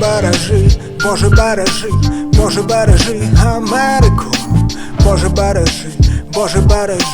бережи, Боже бережи, Боже бережи Америку, Боже бережи, Боже бережи,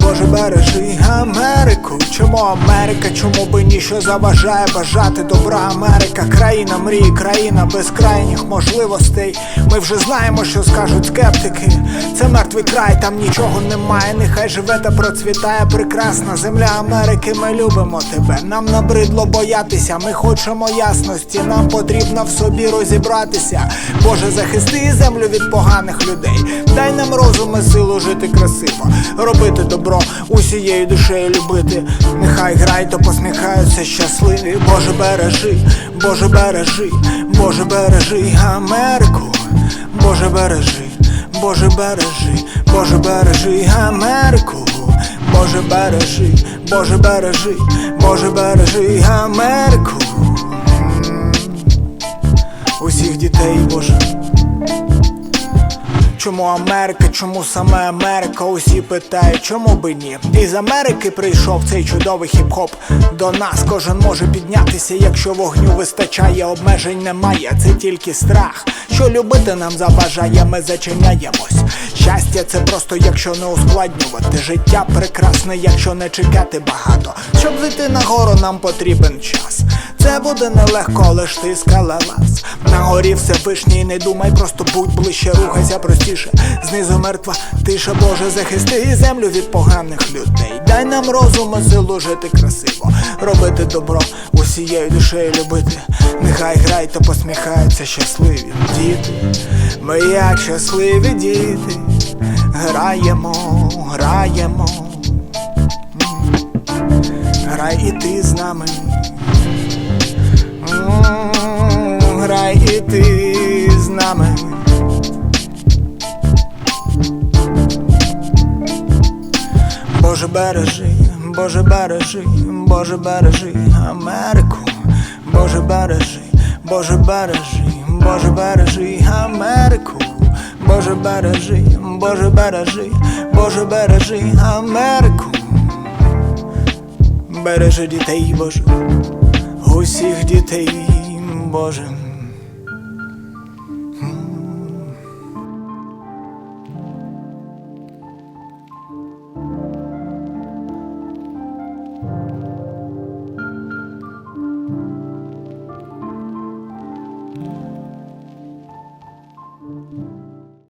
Боже бережи Америку. Чому Америка? Чому би ніщо заважає бажати добра Америка? Країна мрій, країна безкрайніх можливостей. Ми вже знаємо, що скажуть скептики. Це мертвий край, там нічого немає. Нехай живе та процвітає прекрасна земля Америки. Ми любимо тебе. Нам набридло боятися. Ми хочемо ясності. Нам потрібно в собі розібратися. Боже, захисти землю від поганих людей. Дай нам розум і силу жити красиво, робити добро усією душею любити. Нехай грай, то посміхаються щасливі. Боже, бережи, Боже, бережи, Боже, бережи Америку, Боже, бережи, Боже, бережи, Боже, бережи Америку. Боже бережи, Боже бережи, Боже бережи Америку. Усіх дітей, Боже. Чому Америка, чому саме Америка? Усі питають, чому би ні? Із Америки прийшов цей чудовий хіп-хоп. До нас кожен може піднятися, якщо вогню вистачає, обмежень немає, це тільки страх. Що любити нам забажає, ми зачиняємось. Щастя, це просто якщо не ускладнювати. Життя прекрасне, якщо не чекати багато. Щоб зайти нагору, нам потрібен час. Це буде нелегко, ж ти скалелаз На горі все вишні, не думай, просто будь ближче, рухайся простіше. Знизу мертва тиша, Боже, захисти землю від поганих людей. Дай нам розум силу жити красиво, робити добро, усією душею любити. Нехай грай та посміхаються щасливі діти. Ми як щасливі діти, граємо, граємо. Грай і ти з нами. Бережи, Боже бережи, Боже бережи Америку, Боже бережи, Боже бережи, Боже бережи Америку, Боже бережи, Боже бережи, Боже бережи Америку. Бережи дітей, Боже, усіх дітей, Боже.